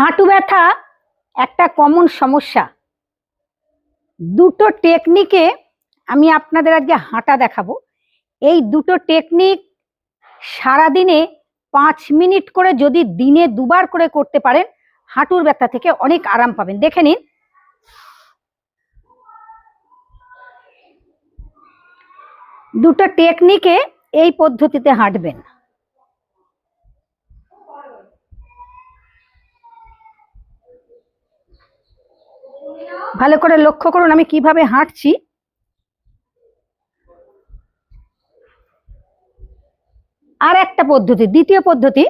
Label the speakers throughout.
Speaker 1: হাঁটু ব্যথা একটা কমন সমস্যা। দুটো টেকনিকে আমি আপনাদের আজকে হাঁটা দেখাবো। এই দুটো টেকনিক সারাদিনে পাঁচ মিনিট করে যদি দিনে দুবার করে করতে পারেন, হাঁটুর ব্যথা থেকে অনেক আরাম পাবেন। দেখে নিন। দুটো টেকনিকে এই পদ্ধতিতে হাঁটবেন। ভালো করে লক্ষ্য করুন, আমি কীভাবে হাঁটছি। আর একটা পদ্ধতি, দ্বিতীয় পদ্ধতি।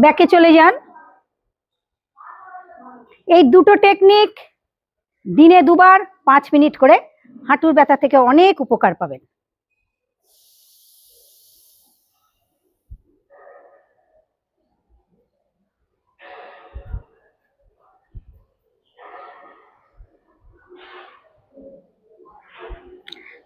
Speaker 1: ব্যাকে চলে যান। এই দুটো টেকনিক দিনে দুবার, পাঁচ মিনিট করে হাঁটুর ব্যথা থেকে অনেক উপকার পাবেন।